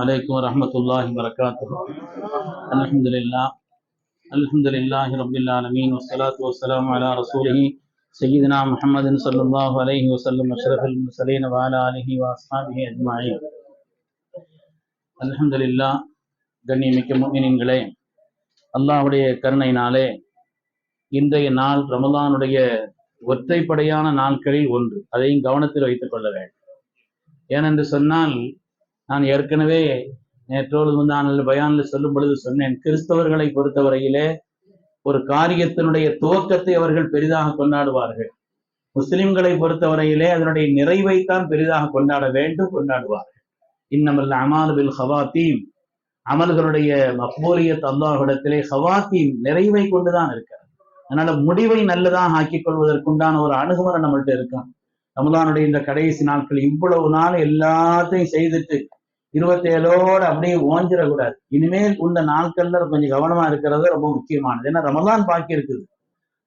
عليكم ورحمة الله وبركاته الحمد لله الحمد لله رب العالمين والصلاة والسلام على رسوله سيدنا محمد صلى الله عليه وسلم أشرف المرسلين وعلى آله وأصحابه أجمعين الحمد لله கண்ணியமிக்க முக்மினின்களே அல்லாஹ்வுடைய கருணையினாலே இன்றைய நாள் ரமலானுடைய ஒற்றைப்படையான நாட்களில் ஒன்று அதையும் கவனத்தில் வைத்துக் கொள்ள வேண்டும் ஏனென்று சொன்னால் நான் ஏற்கனவே நேற்றோடு முந்தானில் பயானில் சொல்லும் பொழுது சொன்னேன் கிறிஸ்தவர்களை பொறுத்தவரையிலே ஒரு காரியத்தினுடைய துவக்கத்தை அவர்கள் பெரிதாக கொண்டாடுவார்கள். முஸ்லிம்களை பொறுத்தவரையிலே அதனுடைய நிறைவைத்தான் பெரிதாக கொண்டாட வேண்டும் கொண்டாடுவார்கள். இன்னமல்ல அமால் பில் ஹவாத்தீம் அமல்களுடைய மக்பூலியத் அல்லாஹ்விடத்திலே ஹவாத்தீம் நிறைவை கொண்டுதான் இருக்கிறது. அதனால முடிவை நல்லதாக ஆக்கிக் கொள்வதற்குண்டான ஒரு அணுகுமுறை நம்மள்ட்ட இருக்கும் ரமதானுடைய இந்த கடைசி நாட்கள் இவ்வளவு நாள் எல்லாத்தையும் செய்துட்டு இருபத்தேழோட அப்படியே ஓஞ்சிடக்கூடாது இனிமேல் உள்ள நாட்கள்ல கொஞ்சம் கவனமா இருக்கிறது ரொம்ப முக்கியமானது. ஏன்னா ரமலான் பாக்கி இருக்குது.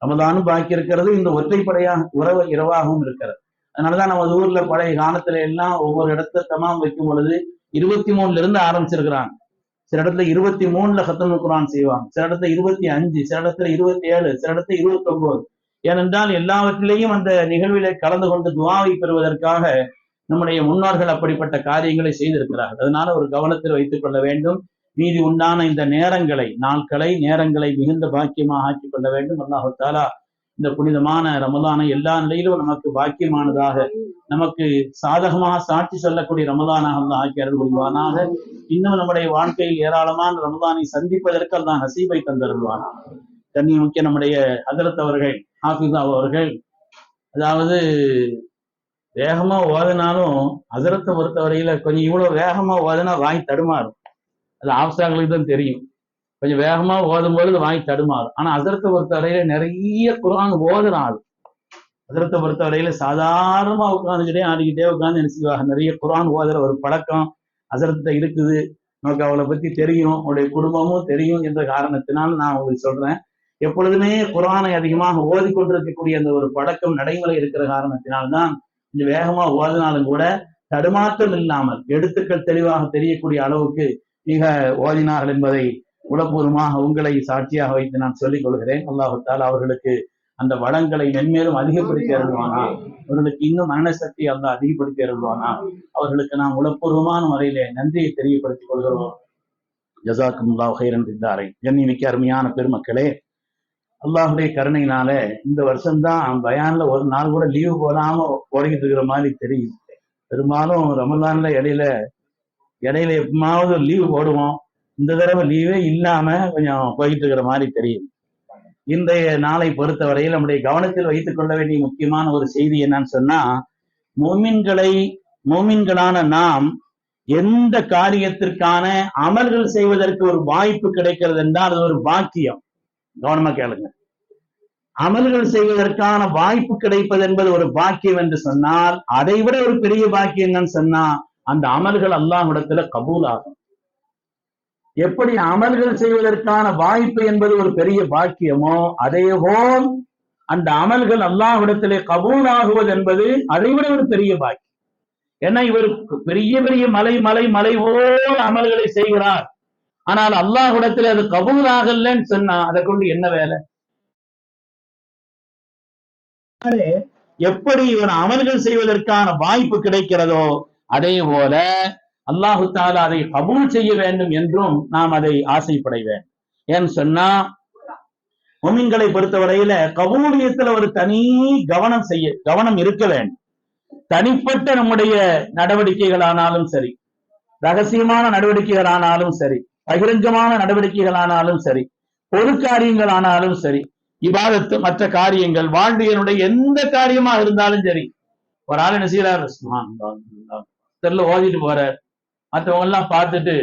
ரமதானும் பாக்கி இருக்கிறது. இந்த ஒற்றைப்படையா உறவு இரவாகவும் இருக்கிறது. அதனாலதான் நம்ம ஊர்ல பழைய காலத்துல எல்லாம் ஒவ்வொரு இடத்துல தமாம் வைக்கும் பொழுது இருபத்தி மூணுல இருந்து ஆரம்பிச்சிருக்கிறாங்க. சில இடத்துல இருபத்தி மூணுல ஹத்தம் குரான் செய்வாங்க. சில இடத்துல இருபத்தி அஞ்சு சில இடத்துல இருபத்தி ஏழு சில இடத்துல இருபத்தி ஒன்பது ஏனென்றால் எல்லாவற்றிலையும் அந்த நிகழ்வில கலந்து கொண்டு துவாவை பெறுவதற்காக நம்முடைய முன்னோர்கள் அப்படிப்பட்ட காரியங்களை செய்திருக்கிறார்கள். அதனால ஒரு கவனத்தில் வைத்துக் கொள்ள வேண்டும். மீதி உண்டான இந்த நேரங்களை நாட்களை நேரங்களை மிகுந்த பாக்கியமாக ஆக்கிக் கொள்ள வேண்டும். அல்லாஹு தாலா இந்த புனிதமான ரமதானை எல்லா நிலையிலும் நமக்கு பாக்கியமானதாக நமக்கு சாதகமாக சாட்சி சொல்லக்கூடிய ரமதானாக வந்து ஆக்கி அருள் புரிவானாக. இன்னும் நம்முடைய வாழ்க்கையில் ஏராளமான ரமதானை சந்திப்பதற்கு அல்லாஹ் நசீபை தந்தருள்வானாக. தண்ணி முக்கிய நம்முடைய அதிரத்தவர்கள் அவர்கள் ஹாஃபிதா அவர்கள் அதாவது வேகமா ஓதினாலும் பொறுத்த பொறுத்தவரையில கொஞ்சம் இவ்வளவு வேகமா ஓதினா வாங்கி தடுமாறும். அது ஆப்சாங்களுக்கு தான் தெரியும். கொஞ்சம் வேகமா ஓதும் பொழுது வாங்கி தடுமாறும். ஆனா ஹசரத்தை பொறுத்தவரையில நிறைய குரான் ஓதுன அதிரத்தை ஹசரத்தை பொறுத்தவரையில சாதாரணமா உட்காந்துக்கிட்டே ஆடிக்கிட்டே உட்காந்து என்ன செய்வாங்க நிறைய குரான் ஓதுற ஒரு பழக்கம் அதிரத்தை இருக்குது. நமக்கு அவளை பத்தி தெரியும். அவளுடைய குடும்பமும் தெரியும் என்ற காரணத்தினால் நான் உங்களுக்கு சொல்றேன். எப்பொழுதுமே குரானை அதிகமாக கொண்டிருக்கக்கூடிய அந்த ஒரு பழக்கம் நடைமுறை இருக்கிற காரணத்தினால்தான் கொஞ்சம் வேகமா ஓதினாலும் கூட தடுமாற்றம் இல்லாமல் எழுத்துக்கள் தெளிவாக தெரியக்கூடிய அளவுக்கு மிக ஓதினார்கள் என்பதை உளப்பூர்வமாக உங்களை சாட்சியாக வைத்து நான் சொல்லிக் கொள்கிறேன். அல்லாஹால் அவர்களுக்கு அந்த வளங்களை மென்மேலும் அதிகப்படுத்தி அருள்வானா. அவர்களுக்கு இன்னும் மனசக்தி அல்ல அதிகப்படுத்தி அருள்வானா. அவர்களுக்கு நாம் உளப்பூர்வமான முறையிலே நன்றியை தெரியப்படுத்திக் கொள்கிறோம். ஜசாக்கும் ஹைரன் இருந்தாரை ஜன்னி மிக்க அருமையான பெருமக்களே அல்லாஹுடைய கருணையினால இந்த வருஷம்தான் பயான்ல ஒரு நாள் கூட லீவு போடாம ஓடிக்கிட்டு இருக்கிற மாதிரி தெரியும். பெரும்பாலும் ரமலான்ல இடையில இடையில எப்பமாவது லீவு போடுவோம். இந்த தடவை லீவே இல்லாம கொஞ்சம் போயிட்டு இருக்கிற மாதிரி தெரியும். இன்றைய நாளை பொறுத்தவரையில் நம்முடைய கவனத்தில் வைத்துக் கொள்ள வேண்டிய முக்கியமான ஒரு செய்தி என்னன்னு சொன்னா மோமின்களை மோமின்களான நாம் எந்த காரியத்திற்கான அமல்கள் செய்வதற்கு ஒரு வாய்ப்பு கிடைக்கிறது என்றால் அது ஒரு பாக்கியம். கவனமா கேளுங்க. அமல்கள் செய்வதற்கான வாய்ப்பு கிடைப்பது என்பது ஒரு பாக்கியம் என்று சொன்னால் அதை விட ஒரு பெரிய பாக்கியம் என்னன்னு சொன்னா அந்த அமல்கள் அல்லாஹிடத்துல கபூல் ஆகும் எப்படி அமல்கள் செய்வதற்கான வாய்ப்பு என்பது ஒரு பெரிய பாக்கியமோ அதே போல் அந்த அமல்கள் அல்லாஹிடத்திலே கபூல் ஆகுவது என்பது அதை விட ஒரு பெரிய பாக்கியம். ஏன்னா இவர் பெரிய பெரிய மலை மலை மலை போல் அமல்களை செய்கிறார். ஆனால் அல்லாஹ்விடத்தில் அது கபூல் ஆகலன்னு சொன்னா அதை கொண்டு என்ன வேலை? எப்படி இவன் அமல்கள் செய்வதற்கான வாய்ப்பு கிடைக்கிறதோ அதே போல அல்லாஹு தாலா அதை கபூல் செய்ய வேண்டும் என்றும் நாம் அதை ஆசைப்பட வேண்டும் ஏன்னு சொன்னா முமின்களை பொறுத்தவரையில கபூலியத்துல ஒரு தனி கவனம் செய்ய கவனம் இருக்க வேண்டும். தனிப்பட்ட நம்முடைய நடவடிக்கைகள் ஆனாலும் சரி ரகசியமான நடவடிக்கைகள் ஆனாலும் சரி பகிரங்கமான நடவடிக்கைகள் ஆனாலும் சரி பொது காரியங்கள் ஆனாலும் சரி இபாதத்து மற்ற காரியங்கள் வாழ்வியனுடைய எந்த காரியமா இருந்தாலும் சரி ஒரு ஆள் என்ன செய்யறாரு தெருல ஓதிட்டு போறார். மற்றவங்க எல்லாம் பார்த்துட்டு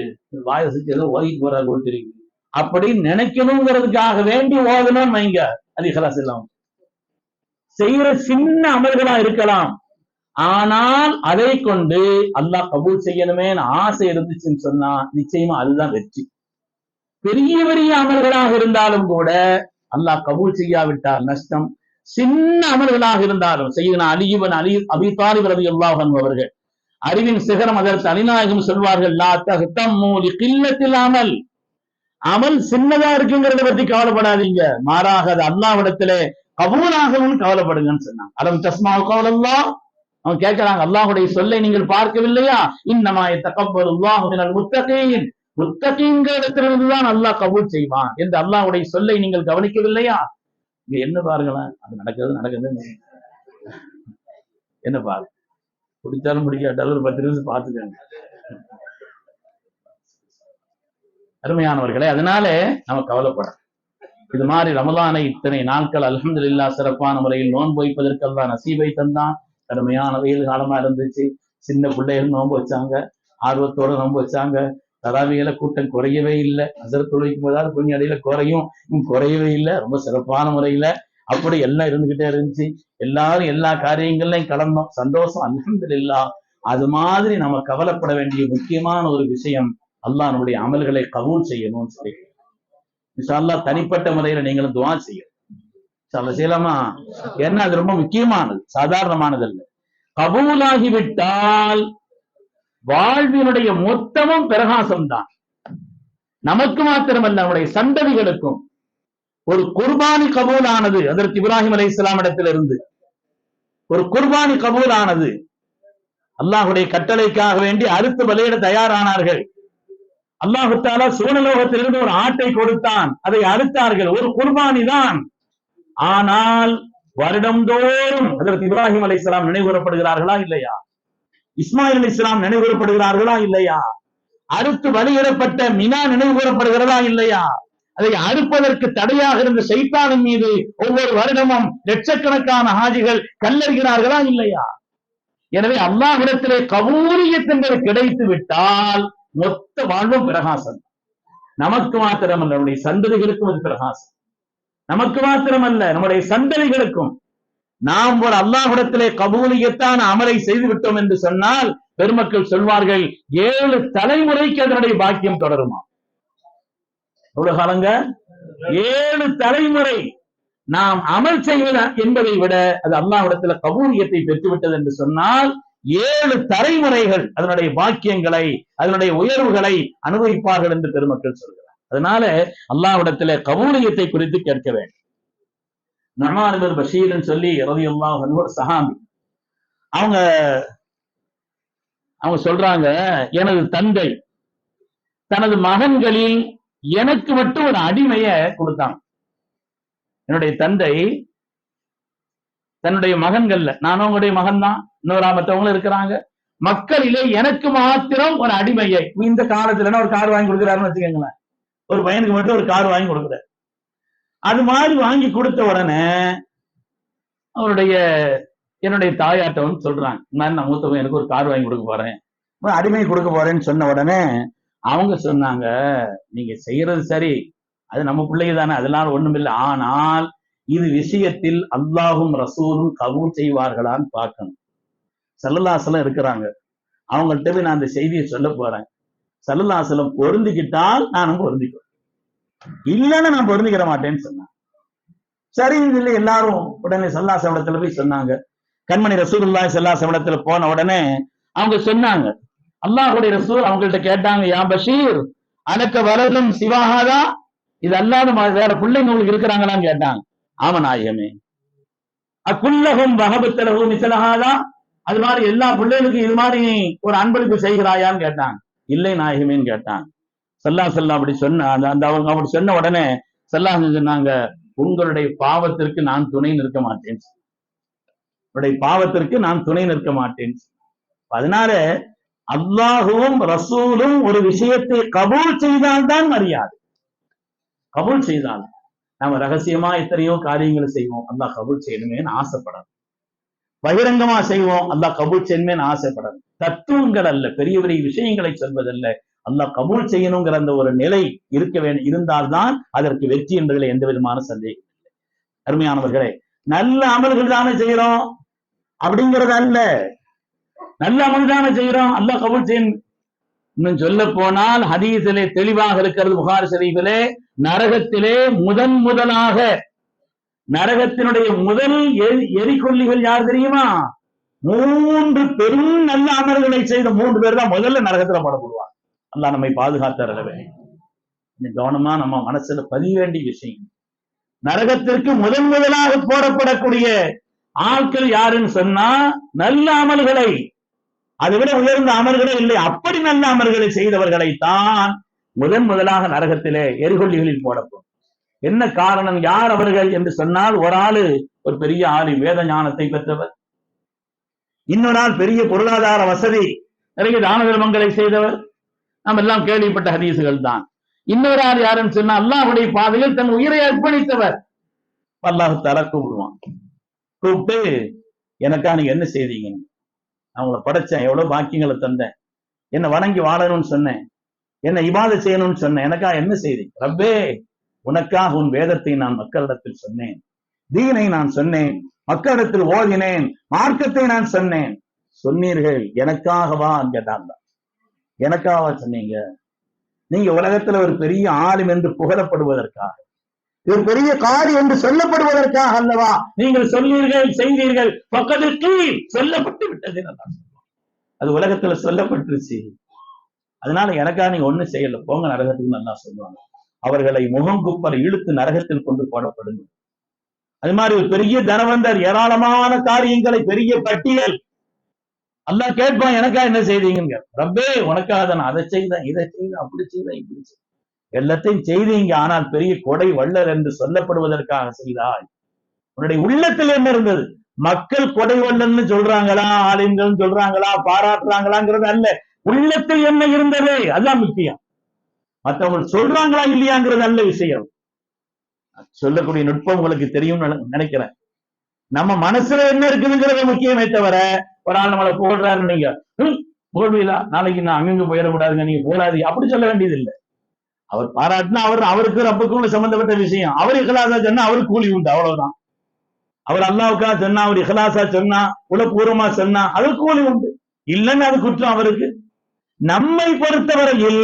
வாயசுக்கு ஏதோ ஓதிட்டு போறாரு போல் தெரியுது. அப்படி நினைக்கணுங்கிறதுக்காக வேண்டி ஓதணும்னு வைங்க அது இஹலாஸ் இல்லாம. செய்யற சின்ன அமல்களா இருக்கலாம். ஆனால் அதை கொண்டு அல்லாஹ் கபூல் செய்யணுமேன்னு ஆசை இருந்துச்சுன்னு சொன்னா நிச்சயமா அதுதான் வெற்றி. பெரிய பெரிய அமல்களாக இருந்தாலும் கூட அல்லாஹ் கபூல் செய்யாவிட்டால் நஷ்டம். சின்ன அமல்களாக இருந்தாலும் செய்யணும் அலியுவன் அலி அபிதாலி ரவி அல்லாஹன் அவர்கள் அறிவின் சிகரம் அதற்கு அலிநாயகம் சொல்வார்கள் லா தஹ்தம்மு கில்லத்தில் அமல். அமல் சின்னதா இருக்குங்கிறத பத்தி கவலைப்படாதீங்க. மாறாக அது அல்லாவிடத்திலே கபூலாகவும் கவலைப்படுங்கன்னு சொன்னாங்க. அலம் தஸ்மா கவலல்லா அவன் கேட்கிறாங்க அல்லாஹுடைய சொல்லை நீங்கள் பார்க்கவில்லையா? இன்னமாய தக்கப்பல் அல்லாஹுவினால் முத்தகீன். முத்தகீன்கிற இடத்திலிருந்து தான் அல்லாஹ் கபூல் செய்வான். என்று அல்லாஹுடைய சொல்லை நீங்கள் கவனிக்கவில்லையா? இங்க என்ன பாருங்களேன் அது நடக்கிறது நடக்குது என்ன? பாரு? பிடிச்சாலும் பிடிக்காட்டாலும் ஒரு பத்து நிமிஷம் பார்த்துக்கோங்க. அருமையானவர்களே அதனால நம்ம கவலைப்படும் இது மாதிரி ரமலானை இத்தனை நாட்கள் அல்ஹம்துலில்லா சிறப்பான முறையில் நோன்பு வைப்பதற்கெல்லாம் நசீபை தந்தான். கடுமையான வெயில் காலமா இருந்துச்சு. சின்ன பிள்ளைகள் நோன்பு வச்சாங்க. ஆர்வத்தோட நோன்பு வச்சாங்க. தராவியில கூட்டம் குறையவே இல்லை. அசர தொழிக்கும் போதாவது கொஞ்சம் இடையில குறையும். குறையவே இல்லை. ரொம்ப சிறப்பான முறையில அப்படி எல்லாம் இருந்துகிட்டே இருந்துச்சு. எல்லாரும் எல்லா காரியங்கள்லையும் கலந்தோம். சந்தோஷம் அல்ஹம்துலில்லா. அது மாதிரி நம்ம கவலைப்பட வேண்டிய முக்கியமான ஒரு விஷயம் அல்லாஹ் நம்முடைய அமல்களை கபூல் செய்யணும்னு சொல்லி. இன்ஷா அல்லாஹ் தனிப்பட்ட முறையில நீங்களும் துவா செய்யணும். சமசீலமா? என்ன செய்யலாமா ஏன்னா அது ரொம்ப முக்கியமானது சாதாரணமானது அல்ல கபூலாகி விட்டால் வாழ்வினுடைய மொத்தமும் பிரகாசம் தான் நமக்கு மாத்திரமல்ல நம்முடைய சந்ததிகளுக்கும். ஒரு குர்பானி கபூலானது அதற்கு இப்ராஹிம் அலி இஸ்லாம் இடத்திலிருந்து. ஒரு குர்பானி கபூலானது அல்லாஹுடைய கட்டளைக்காக வேண்டி அறுத்து பலியிட தயாரானார்கள். அல்லாஹு தாலா சூனலோகத்திலிருந்து ஒரு ஆட்டை கொடுத்தான் அதை அறுத்தார்கள். ஒரு குர்பானி தான் ஆனால் வருடந்தோறும் அதற்கு இப்ராஹிம் அலி இஸ்லாம் நினைவுறப்படுகிறார்களா இல்லையா? இஸ்மாயில் அலி இஸ்லாம் நினைவுறப்படுகிறார்களா இல்லையா? அறுத்து பலியிடப்பட்ட மினா நினைவுகூரப்படுகிறதா இல்லையா? அதை அறுப்பதற்கு தடையாக இருந்த சைத்தானின் மீது ஒவ்வொரு வருடமும் லட்சக்கணக்கான ஹாஜிகள் கல்லறிகிறார்களா இல்லையா? எனவே அல்லாஹிடத்திலே கபூலியத் என்பது கிடைத்து விட்டால் மொத்த வாழ்வும் பிரகாசம். நமக்கு மாத்திரம் நம்முடைய சந்ததிகளுக்கும் அது பிரகாசம். நமக்கு மாத்திரமல்ல நம்முடைய சந்ததிகளுக்கும். நாம் ஒரு அல்லாஹ்விடத்திலே கபூலியத்தான அமலை செய்து விட்டோம் என்று சொன்னால் பெருமக்கள் சொல்வார்கள் ஏழு தலைமுறைக்கு அதனுடைய பாக்கியம் தொடருமா? எவ்வளவு காலங்க? ஏழு தலைமுறை நாம் அமல் செய்வது என்பதை விட அது அல்லாஹ்விடத்துல கபூலியத்தை பெற்றுவிட்டது என்று சொன்னால் ஏழு தலைமுறைகள் அதனுடைய பாக்கியங்களை அதனுடைய உயர்வுகளை அனுபவிப்பார்கள் என்று பெருமக்கள் சொல்கிறார் அதனால அல்லாவிடத்துல கபூலியத்தை குறித்து கேட்க வேண்டும். நமான் பஷீர்னு சொல்லி ரவி அல்லா ஒரு அவங்க அவங்க சொல்றாங்க எனது தந்தை தனது மகன்களில் எனக்கு மட்டும் ஒரு அடிமைய கொடுத்தாங்க என்னுடைய தந்தை தன்னுடைய மகன்கள்ல நானும் உங்களுடைய மகன் தான் இன்னொரு மற்றவங்களும் இருக்கிறாங்க. மக்களிலே எனக்கு மாத்திரம் ஒரு அடிமையை. இந்த காலத்துல ஒரு கார் வாங்கி கொடுக்குறாருன்னு வச்சுக்கோங்களேன். ஒரு பையனுக்கு மட்டும் ஒரு கார் வாங்கி கொடுக்குறாரு அது மாதிரி வாங்கி கொடுத்த உடனே அவருடைய என்னுடைய தாயாட்ட சொல்றாங்க நான் நான் மூத்த எனக்கு ஒரு கார் வாங்கி கொடுக்க போறேன். அடிமை கொடுக்க போறேன்னு சொன்ன உடனே அவங்க சொன்னாங்க நீங்க செய்யறது சரி அது நம்ம பிள்ளைங்க தானே அதனால ஒண்ணும் இல்லை. ஆனால் இது விஷயத்தில் அல்லாஹும் ரசூலும் கபூல் செய்வார்களான்னு பார்க்கணும். சல்லல்லாசலம் இருக்கிறாங்க. அவங்கள்ட்ட போய் நான் அந்த செய்தியை சொல்ல போறேன். சல்லல்லாசலம் பொருந்திக்கிட்டால் நானும் பொருந்திக்கிறேன் இல்லைன்னு நான் பொருந்திக்கிற மாட்டேன்னு சொன்னாங்க. சரி இல்லை எல்லாரும் உடனே சல்லாசவடத்துல போய் சொன்னாங்க. கண்மணி ரசூலுல்லாஹி சல்லாசவடத்துல போன உடனே அவங்க சொன்னாங்க. அல்லாஹுடைய ரசூல் அவங்கள்ட்ட கேட்டாங்க யா பஷீர் அனக்க வரதும் சிவாகாதா இது அல்லாத வேற பிள்ளைங்க உங்களுக்கு இருக்கிறாங்களான்னு கேட்டாங்க. ஆமா நாயகமே. அக்குல்லகும் வகபத்தலகும் மிசலகாதா அது மாதிரி எல்லா பிள்ளைகளுக்கும் இது மாதிரி ஒரு அன்பளிப்பு செய்கிறாயான்னு கேட்டாங்க. இல்லை நாயகமேன்னு கேட்டாங்க. சல்லா செல்லா அப்படி சொன்ன அந்த அவங்க அப்படி சொன்ன உடனே செல்லா சொன்னாங்க உங்களுடைய பாவத்திற்கு நான் துணை நிற்க மாட்டேன். உங்களுடைய பாவத்திற்கு நான் துணை நிற்க மாட்டேன். அதனால அல்லாஹுவும் ரசூலும் ஒரு விஷயத்தை கபூல் செய்தால்தான் மரியாதை. கபூல் செய்தால். நாம ரகசியமா எத்தனையோ காரியங்களை செய்வோம். அல்லாஹ் கபூல் செய்யணுமேன்னு ஆசைப்படணும். பகிரங்கமா செய்வோம். அல்லாஹ் கபூல் செய்யணுமேன்னு ஆசைப்படணும். தத்துவங்கள் அல்ல பெரிய பெரிய விஷயங்களை சொல்வதல்ல. அல்லாஹ் கபூல் செய்யணுங்கிற அந்த ஒரு நிலை இருக்க வேண்டும் இருந்தால்தான் அதற்கு வெற்றி என்பதில் எந்த விதமான சந்தேகம் இல்லை. அருமையானவர்களே நல்ல அமல்கள் தானே செய்யறோம். அப்படிங்கிறது அல்ல. நல்ல அமல் தானே செய்யறோம். அல்லாஹ் கபூல் செய்யணும் இன்னும் சொல்ல போனால் ஹதீஸிலே தெளிவாக இருக்கிறது புகார் ஷரீஃபிலே நரகத்திலே முதன் முதலாக நரகத்தினுடைய முதல் எரி எரிகொல்லிகள் யார் தெரியுமா? மூன்று பெரும் நல்ல அமல்களை செய்த மூன்று பேர் தான் முதல்ல நரகத்துல போடப்படுவாங்க அல்லாஹ் நம்மை பாதுகாத்தரவே கவனமா நம்ம மனசுல பதிய வேண்டிய விஷயம். நரகத்திற்கு முதன் முதலாக போடப்படக்கூடிய ஆட்கள் யாருன்னு சொன்னா நல்ல அமல்களை அதை விட உயர்ந்த அமல்களே இல்லை. அப்படி நல்ல அமல்களை செய்தவர்களைத்தான் முதன் முதலாக நரகத்திலே எரிகொல்லிகளில் போடப்படும். என்ன காரணம்? யார் அவர்கள் என்று சொன்னால் ஒரு ஆளு ஒரு பெரிய ஆளு வேத ஞானத்தை பெற்றவர் இன்னொரு நாள் பெரிய பொருளாதார வசதி. நிறைய தான தர்மங்களை செய்தவர். நாம் எல்லாம் கேள்விப்பட்ட ஹதீசுகள் தான் இன்னொரு ஆள் யாருன்னு சொன்னா அல்லாஹுடைய பாதையில் தன் உயிரை அர்ப்பணித்தவர். அல்லாஹு தலா கூப்பிடுவான். கூப்பிட்டு எனக்கா நீங்க என்ன செய்தீங்க? அவங்கள படைச்சேன். எவ்வளவு பாக்கியங்களை தந்தேன். என்ன வணங்கி வாழணும்னு சொன்னேன். என்ன இபாத செய்யணும்னு சொன்னேன். எனக்கா என்ன செய்தி ரப்பே உனக்காக உன் வேதத்தை நான் மக்களிடத்தில் சொன்னேன். தீனை நான் சொன்னேன் மக்களிடத்தில் ஓதினேன் மார்க்கத்தை நான் சொன்னேன். சொன்னீர்கள் எனக்காகவா கேட்டாங்க. எனக்காகவா சொன்னீங்க. நீங்க உலகத்துல ஒரு பெரிய ஆளும் என்று புகழப்படுவதற்காக ஒரு பெரிய காரி என்று சொல்லப்படுவதற்காக அல்லவா நீங்கள் சொன்னீர்கள் செய்தீர்கள். பக்கத்திற்கு சொல்லப்பட்டு விட்டது அது உலகத்துல சொல்லப்பட்டுருச்சு. அதனால எனக்கா நீங்க ஒண்ணும் செய்யல. போங்க நரகத்துக்கு நல்லா சொல்லுவாங்க. அவர்களை முகம் குப்பரை இழுத்து நரகத்தில் கொண்டு போடப்படுங்க. அது மாதிரி ஒரு பெரிய தனவந்தர் ஏராளமான காரியங்களை பெரிய பட்டியல். எல்லாம் கேட்பான் எனக்கா என்ன செய்தீங்க ரப்பே உனக்காக தான் அதை செய்தேன் இதை செய்தேன் அப்படி செய்தேன் இப்படி செய்தேன். எல்லாத்தையும் செய்தீங்க ஆனால் பெரிய கொடை வள்ளல் என்று சொல்லப்படுவதற்காக செய்தாய். உன்னுடைய உள்ளத்தில் என்ன இருந்தது? மக்கள் கொடை வள்ளல்னு சொல்றாங்களா ஆளுங்கள் சொல்றாங்களா பாராட்டுறாங்களாங்கிறது அல்ல. உள்ளத்தில் என்ன இருந்தது? அதுதான் முக்கியம். மற்றவங்க சொல்றாங்களா இல்லையாங்கிறது நல்ல விஷயம். சொல்லக்கூடிய நுட்பம் உங்களுக்கு தெரியும் நினைக்கிறேன். நம்ம மனசுல என்ன இருக்குதுங்கிறது முக்கியமே தவிர ஒரு ஆள் நம்மளை புகழ்றாரு நீங்க புகழ்வீலா நாளைக்கு நான் அங்கங்க போயிடக்கூடாதுங்க நீங்க போடாதீங்க அப்படி சொல்ல வேண்டியது இல்லை அவர் பாராட்டினா அவர் அவருக்கு ரப்புக்கும் சம்பந்தப்பட்ட விஷயம். அவர் இகலாசா சொன்னா அவருக்கு கூலி உண்டு அவ்வளவுதான். அவர் அல்லாவுக்கா சொன்னா அவர் இகலாசா சொன்னா உலப்பூர்வமா சொன்னா அவருக்கு கூலி உண்டு. இல்லைன்னு அது குற்றம் அவருக்கு. நம்மை பொறுத்தவரையில்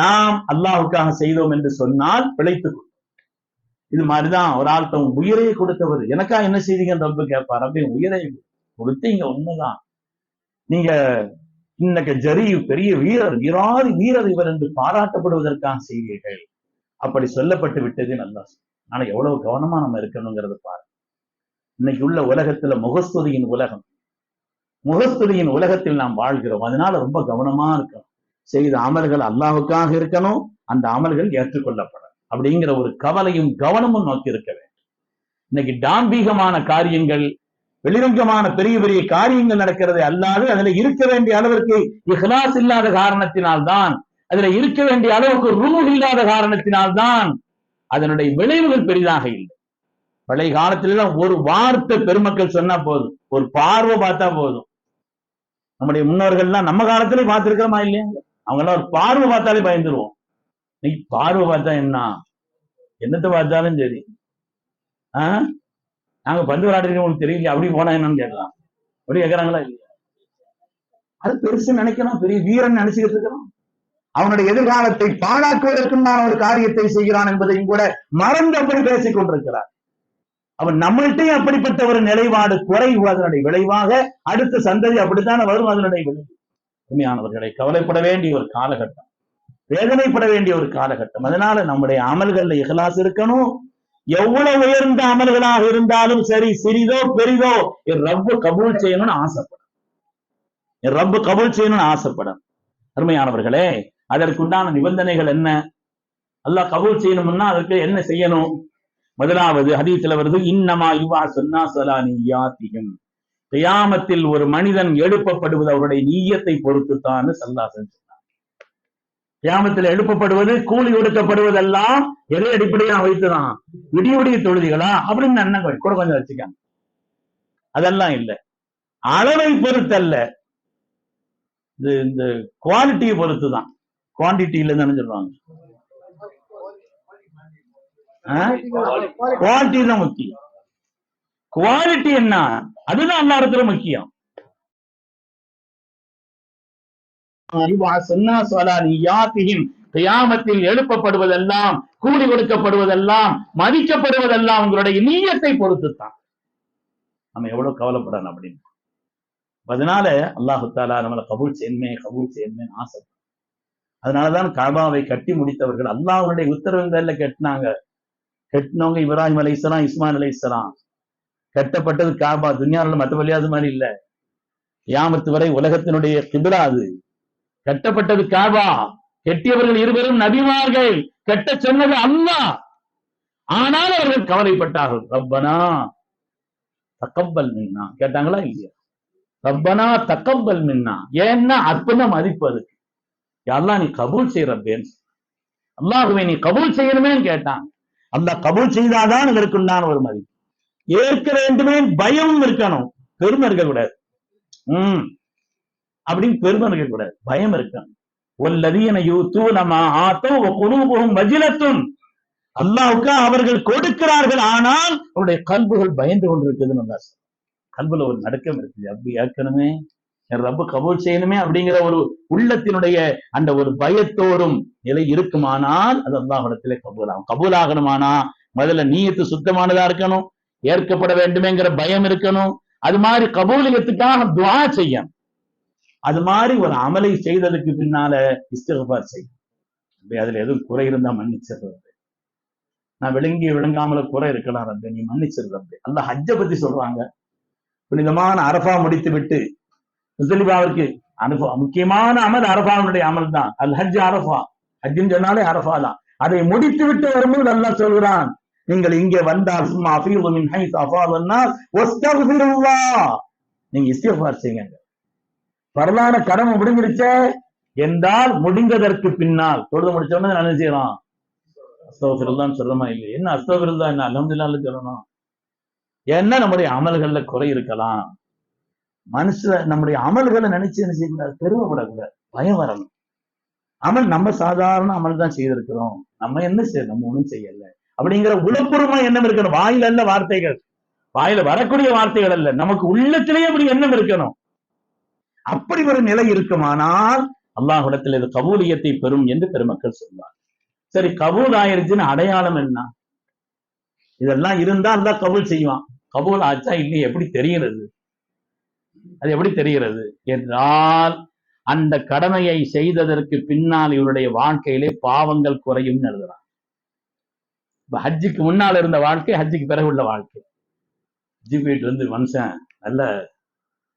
நாம் அல்லாவுக்காக செய்தோம் என்று சொன்னால் பிழைத்துக் கொள்வோம். இது மாதிரிதான் ஒரு ஆள் தன் உயிரை கொடுத்தவர். எனக்கா என்ன செய்தீங்க ரப்பு கேட்பார். அப்படி உயிரை கொடுத்தீங்க உண்மைதான் நீங்க இன்னைக்கு ஜரி பெரிய வீரர் வீராதி வீரர் இவர் என்று பாராட்டப்படுவதற்காக செய்தீர்கள். அப்படி சொல்லப்பட்டு விட்டது நல்லா ஆனா எவ்வளவு கவனமா நம்ம இருக்கணுங்கிறது பாரு. இன்னைக்கு உள்ள உலகத்துல முகஸ்துதியின் உலகம். முகஸ்துதியின் உலகத்தில் நாம் வாழ்கிறோம். அதனால ரொம்ப கவனமா இருக்கணும். செய்த அமல்கள் அல்லாவுக்காக இருக்கணும். அந்த அமல்கள் ஏற்றுக்கொள்ளப்படும் அப்படிங்கிற ஒரு கவலையும் கவனமும் நோக்கி இருக்க வேண்டும். இன்னைக்கு டாம்பீகமான காரியங்கள் வெளிரங்கமான பெரிய பெரிய காரியங்கள் நடக்கிறது அல்லாது அதுல இருக்க வேண்டிய அளவிற்கு இஹ்லாஸ் இல்லாத காரணத்தினால்தான் அதுல இருக்க வேண்டிய அளவுக்கு ரூஹ் இல்லாத காரணத்தினால்தான் அதனுடைய விளைவுகள் பெரிதாக இல்லை. பழைய காலத்துல ஒரு வார்த்தை பெருமக்கள் சொன்னா போதும் ஒரு பார்வை பார்த்தா போதும். நம்முடைய முன்னோர்கள்லாம் நம்ம காலத்திலே பார்த்திருக்கிறோமா இல்லையா? அவங்க எல்லாம் ஒரு பார்வை பார்த்தாலே பயந்துருவோம். நீ பார்வை பார்த்தா என்ன? என்னத்தை பார்த்தாலும் சரி. ஆஹ் நாங்க பந்து விளையாடுறீங்க உங்களுக்கு தெரியல அப்படி போனா என்னன்னு கேட்கலாம். அப்படி கேட்கறாங்களா இல்லையா? அது பெருசு நினைக்கணும் பெரிய வீரன் நினைச்சுக்கிட்டு இருக்கிறோம் அவனுடைய எதிர்காலத்தை பாழாக்குவதற்குண்டான ஒரு காரியத்தை செய்கிறான் என்பதையும் கூட மறந்து அப்படி பேசிக் கொண்டிருக்கிறார். அவன் நம்மள்கிட்டயும் அப்படிப்பட்ட ஒரு நிலைப்பாடு குறைவு அதனுடைய விளைவாக அடுத்த சந்ததி அப்படித்தானே வரும் அதனுடைய விளைவு. உண்மையானவர்களை கவலைப்பட வேண்டிய ஒரு காலகட்டம். வேதனைப்பட வேண்டிய ஒரு காலகட்டம். அதனால நம்முடைய அமல்கள்ல இகலாசு இருக்கணும். எவ்வளவு உயர்ந்த அமல்களாக இருந்தாலும் சரி சிறிதோ பெரிதோ என் ரப்பு கபூல் செய்யணும்னு ஆசைப்படும். என் ரப்பு கபூல் செய்யணும்னு ஆசைப்படும். அருமையானவர்களே அதற்குண்டான நிபந்தனைகள் என்ன? அல்லாஹ் கபூல் செய்யணும்னா அதற்கு என்ன செய்யணும்? முதலாவது ஹதீஸ்ல வருது இன்னமா யுவா சொன்னா சலானியாத்திகம் கியாமத்தில் ஒரு மனிதன் எழுப்பப்படுவது அவருடைய நீயத்தை பொறுத்துத்தான் சல்லா செஞ்சு கியாமத்தில் எழுப்பப்படுவது கூலி ஒடுக்கப்படுவதெல்லாம் எதை அடிப்படையா வைத்துதான். விடிய விடிய தொழுதிகளா? அப்படின்னு எண்ணம் கூட கொஞ்சம் வச்சுக்காங்க. அதெல்லாம் இல்லை. அளவை பொறுத்தல்ல. இது இந்த குவாலிட்டியை பொறுத்து தான் குவான்டிட்டியில இல்லைன்னு சொல்லுவாங்க குவாலிட்டி தான் முக்கியம். குவாலிட்டி என்ன? அதுதான் எல்லா இடத்துல முக்கியம். கியாமத்தில் எழுப்பப்படுவதெல்லாம் கூலி கொடுக்கப்படுவதெல்லாம் மதிக்கப்படுவதெல்லாம் உங்களுடைய நீயத்தை பொறுத்து தான் நம்ம எவ்வளவு கவலைப்படணும் அப்படின்னு. அதனால அல்லாஹு தாலா நம்மளை கபூல் செய்யணுமே கபூல் செய்யணுமே ஆசை. அதனாலதான் காபாவை கட்டி முடித்தவர்கள் அல்லாஹ்வுடைய உத்தரவுகள்ல கட்டினாங்க. கட்டினவங்க இப்ராஹிம் அலி இஸ்லாம் இஸ்மான் இஸ்மாயில் இஸ்லாம் கட்டப்பட்டது காபா துன்யாவில் மற்ற வழியாது மாதிரி இல்லை. யாமத்து வரை உலகத்தினுடைய கிபிலா அது. கட்டப்பட்டது காபா. கெட்டியவர்கள் இருவரும் நபிமார்கள். கெட்ட சொன்னது அல்லா ஆனால் அவர்கள் கவலைப்பட்டார்கள். ரப்பனா தக்கம்பல் மின்னா கேட்டாங்களா இல்லையா? ரப்பனா தக்கம்பல் மின்னா ஏன்னா அற்புதம் மதிப்பு அதுக்கு. எல்லாம் நீ கபூல் செய்ய ரப்பேன்? அல்லாஹுவே நீ கபூல் செய்யணுமேன்னு கேட்டான். அல்லாஹ் கபூல் செய்தாதான் இதற்குண்டான ஒரு மதிப்பு. ஏற்க வேண்டுமே பயம் இருக்கணும். பெருமை இருக்கக்கூடாது உம். அப்படின்னு பெருமை இருக்கக்கூடாது பயம் இருக்கான் ஒல்லதீன யூத்தூன மா ஆத்தோ குலூபுஹும் வஜிலத்துன் அல்லாஹ்வுக்கு அவர்கள் கொடுக்கிறார்கள். ஆனால் அவருடைய கல்புகள் பயந்து கொண்டிருக்குதுன்னு நல்லா கல்புல ஒரு நடுக்கம் இருக்குது. அப்படி ஏற்கனவே என் ரப்பு கபூல் செய்யணுமே அப்படிங்கிற ஒரு உள்ளத்தினுடைய அந்த ஒரு பயத்தோறும் நிலை இருக்குமானால் அது அல்லாஹிடத்திலே கபூல் ஆகும். கபூல் ஆகணுமானா? முதல்ல நீயத்து சுத்தமானதா இருக்கணும். ஏற்கப்பட வேண்டுமேங்கிற பயம் இருக்கணும். அது மாதிரி கபூலியத்துக்காக துவா செய்யணும். அது மாதிரி ஒரு அமலை செய்ததுக்கு பின்னால இஸ்திகபார் செய்யும். அதுல எதுவும் குறை இருந்தா மன்னிச்சிடுறது நான் விளங்கி விளங்காமல குறை இருக்கலாம் ரப்பே நீ மன்னிச்சிடுறது அல்ல ஹஜ்ஜ பத்தி சொல்றாங்க. புனிதமான அரபா முடித்து விட்டு முசலிபாவிற்கு அனுபவ முக்கியமான அமல் அரபாவுடைய அமல் தான். அல் ஹஜ் அரபா ஹஜ்ஜுன்னு சொன்னாலே அரபா தான். அதை முடித்து விட்டு வரும்போது அல்லாஹ் சொல்கிறான் நீங்கள் இங்கே வந்தால் சும்மா அஃபீல் மின் ஹைஸ் அஃபால் வந்தால் நீங்க இஸ்திக்ஃபார் செய்யுங்க. வரலாறு கடமை முடிஞ்சிருச்சே? என்றால் முடிந்ததற்கு பின்னால். தொழுது முடிச்ச உடனே என்ன செய்யலாம்? அஸ்தோபிருந்தான் சொல்றமா இல்லை என்ன அஸ்தோபிருந்தா என்ன? அலமதுல்லான்னு சொல்லணும். ஏன்னா நம்முடைய அமல்கள்ல குறை இருக்கலாம்? மனுஷ நம்முடைய அமல்களை நினைச்சு என்ன செய்யக்கூடாது? பெருமைப்படக்கூடாது. பயம் வரணும். அமல் நம்ம சாதாரண அமல் தான் செய்திருக்கிறோம். நம்ம என்ன செய்ய நம்ம ஒண்ணும் செய்யல. அப்படிங்கிற உளப்பூர்வமா எண்ணம் இருக்கணும். வாயில அல்ல வார்த்தைகள். வாயில வரக்கூடிய வார்த்தைகள் அல்ல. நமக்கு உள்ளத்திலேயே அப்படி எண்ணம் இருக்கணும். அப்படி ஒரு நிலை இருக்குமானால் அல்லாஹ்விடத்தில் இது கபூலியத்தை பெறும் என்று பெருமக்கள் சொல்வார் சரி கபூல் ஆயிருச்சுன்னு அடையாளம் என்ன? இதெல்லாம் இருந்தா அல்லாஹ் கபூல் செய்வான். கபூல் ஆச்சா இல்லையே எப்படி தெரிகிறது? அது எப்படி தெரிகிறது என்றால் அந்த கடமையை செய்ததற்கு பின்னால் இவருடைய வாழ்க்கையிலே பாவங்கள் குறையும் எழுதுறான். இப்ப ஹஜ்ஜுக்கு முன்னால் இருந்த வாழ்க்கை ஹஜ்ஜுக்கு பிறகு உள்ள வாழ்க்கை. ஹஜ்ஜு போயிட்டு வந்து மனுஷன் நல்ல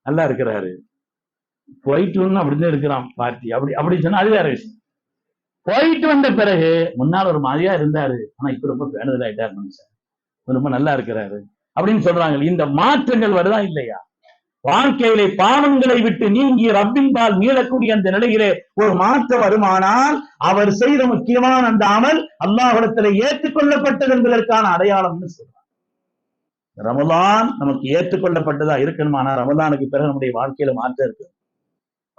நல்லா இருக்கிறாரு. போயிட்டு வந்து அப்படிதான் இருக்கிறான் பார்ட்டி அப்படி அப்படி சொன்னா அது வேற விஷயம். போயிட்டு வந்த பிறகு முன்னால் ஒரு மாதிரியா இருந்தாரு. ஆனா இப்ப ரொம்ப பேணுதல் ஆயிட்டாரு மனுஷன் ரொம்ப நல்லா இருக்கிறாரு. அப்படின்னு சொல்றாங்க. இந்த மாற்றங்கள் வருதா இல்லையா? வாழ்க்கையிலே பாவங்களை விட்டு நீங்கி ரப்பின்பால் மீளக்கூடிய அந்த நிலையிலே ஒரு மாற்றம் வருமானால் அவர் செய்த முக்கியமான அந்த அமல் அல்லாஹிடத்திலே ஏற்றுக்கொள்ளப்பட்டது என்பதற்கான அடையாளம்னு சொல்றாங்க. ரமலான் நமக்கு ஏற்றுக்கொள்ளப்பட்டதா இருக்கணுமானா ரமலானுக்கு பிறகு நம்முடைய வாழ்க்கையில மாற்றம் இருக்கு.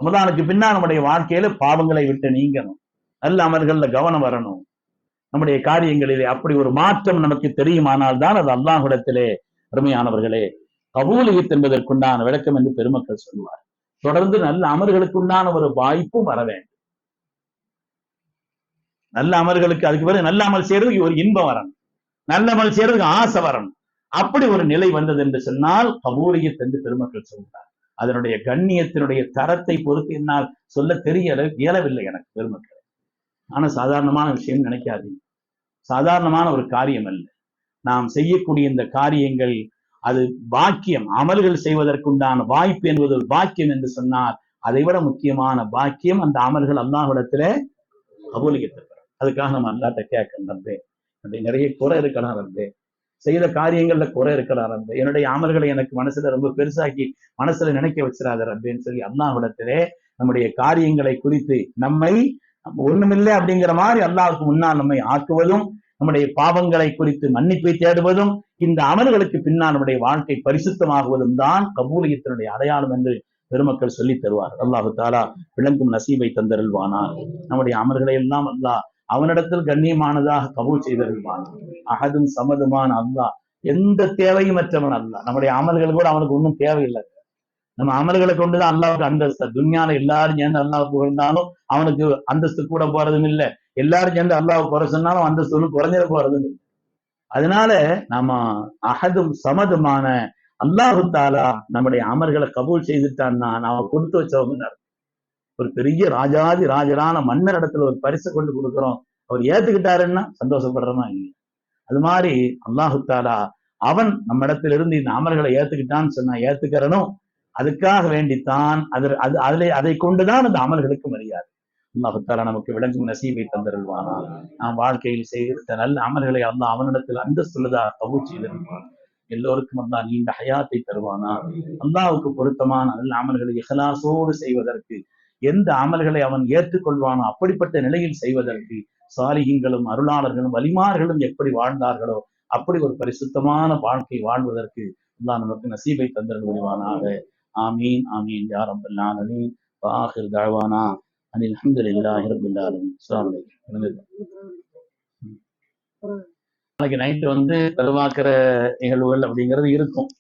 ரமதானுக்கு பின்னா நம்முடைய வாழ்க்கையில பாவங்களை விட்டு நீங்கணும். நல்ல அமல்கள்ல கவனம் வரணும். நம்முடைய காரியங்களிலே அப்படி ஒரு மாற்றம் நமக்கு தெரியுமானால் தான் அது அல்லாஹ்விடத்திலே அருமையானவர்களே கபூலியத் என்பதற்குண்டான விளக்கம் என்று பெருமக்கள் சொல்வார் தொடர்ந்து நல்ல அமர்களுக்குண்டான ஒரு வாய்ப்பும் வர வேண்டும். நல்ல அமர்களுக்கு அதுக்கு பிறகு நல்ல அமல் செய்யறதுக்கு ஒரு இன்பம் வரணும். நல்ல அமல் செய்யறதுக்கு ஆசை வரணும். அப்படி ஒரு நிலை வந்தது என்று சொன்னால் கபூலியத் என்று பெருமக்கள் சொல்கிறார் அதனுடைய கண்ணியத்தினுடைய தரத்தை பொறுத்து என்னால் சொல்ல தெரிய இயலவில்லை எனக்கு பெருமக்களை. ஆனா சாதாரணமான விஷயம் நினைக்காதீங்க. சாதாரணமான ஒரு காரியம் அல்ல. நாம் செய்யக்கூடிய இந்த காரியங்கள் அது பாக்கியம். அமல்கள் செய்வதற்குண்டான வாய்ப்பு என்பது ஒரு பாக்கியம் என்று சொன்னால் அதை விட முக்கியமான பாக்கியம் அந்த அமல்கள் அல்லாஹிடத்துல கபூலிக்கப்படுறது அதுக்காக நம்ம அல்லாட்ட கேட்கணும் ரப்பே நிறைய குறை இருக்கணும் ரப்பே செய்த காரியங்கள்ல குறை இருக்கிறார் ரப்ப என்னுடைய அமல்களை எனக்கு மனசுல ரொம்ப பெருசாக்கி மனசுல நினைக்க வச்சிடாத ரப்பேன்னு சொல்லி அல்லாஹ்விடத்திலே நம்முடைய காரியங்களை குறித்து நம்மை ஒண்ணுமில்லை அப்படிங்கிற மாதிரி அல்லாஹ்வுக்கு முன்னால் நம்மை ஆக்குவதும் நம்முடைய பாவங்களை குறித்து மன்னிப்பை தேடுவதும் இந்த அமல்களுக்கு பின்னால் நம்முடைய வாழ்க்கை பரிசுத்தமாகுவதும் தான் கபூலியத்தினுடைய அடையாளம் என்று பெருமக்கள் சொல்லி தருவார் அல்லாஹு தாலா விளங்கும் நசீபை தந்தருள்வானார் நம்முடைய அமல்களை எல்லாம் அல்லாஹ் அவனிடத்தில் கண்ணியமானதாக கபூல் செய்திருப்பான். அகதும் சமதுமான அல்லாஹ். எந்த தேவையும் அற்றவன் அல்ல நம்முடைய அமல்கள் கூட அவனுக்கு ஒன்றும் தேவையில்லை. நம்ம அமல்களை கொண்டுதான் அல்லாவுக்கு அந்தஸ்து. துன்யால எல்லாரும் சேர்ந்து அல்லாஹ் புகழ்ந்தாலும் அவனுக்கு அந்தஸ்து கூட போறதும் இல்லை. எல்லாரும் சேர்ந்து அல்லாஹ் குறை சொன்னாலும் அந்தஸ்து ஒன்றும் குறைஞ்சிட போறதும் இல்லை. அதனால நாம அகதும் சமதுமான அல்லாஹு தாலா நம்முடைய அமர்களை கபூல் செய்துட்டான்னா நாம கொடுத்து வச்சவங்க ஒரு பெரிய ராஜாதி ராஜரான மன்னர் இடத்துல ஒரு பரிசை கொண்டு கொடுக்குறோம். அவர் ஏத்துக்கிட்டாருன்னா சந்தோஷப்படுறோமா இல்லையா? அது மாதிரி அல்லாஹு அவன் நம்ம இடத்துல இருந்து இந்த அமல்களை ஏத்துக்கிட்டான்னு சொன்னா ஏத்துக்கிறனும் அதுக்காக வேண்டித்தான் அது அது அதில் அதை கொண்டுதான் அந்த அமல்களுக்கு மரியாதை. அல்லாஹு நமக்கு விளங்கும் நசீபை தந்திருவானா நாம் வாழ்க்கையில் செய்த நல்ல அமல்களை அல்ல அவனிடத்தில் சொல்லுதா கபூல் செய்திருப்பான். எல்லோருக்கும் அல்லா நீண்ட ஹயாத்தை தருவானா. அல்லாவுக்கு பொருத்தமான நல்ல அமல்களை இஹ்லாசோடு செய்வதற்கு எந்த அமல்களை அவன் ஏற்றுக்கொள்வானோ அப்படிப்பட்ட நிலையில் செய்வதற்கு சாலிகங்களும் அருளாளர்களும் வலிமார்களும் எப்படி வாழ்ந்தார்களோ அப்படி ஒரு பரிசுத்தமான வாழ்க்கை வாழ்வதற்கு அல்லாஹ் நமக்கு நசீபை தந்தர்கள் முடிவானாக ஆமீன் ஆமீன். யா ரப்பல் ஆலமீன். வாஹிர் அனில் அல்ஹம்துலில்லாஹி ரப்பில் ஆலமீன். நாளைக்கு நைட்டு வந்து பெருமாக்கிற நிகழ்வுகள் அப்படிங்கிறது இருக்கும்.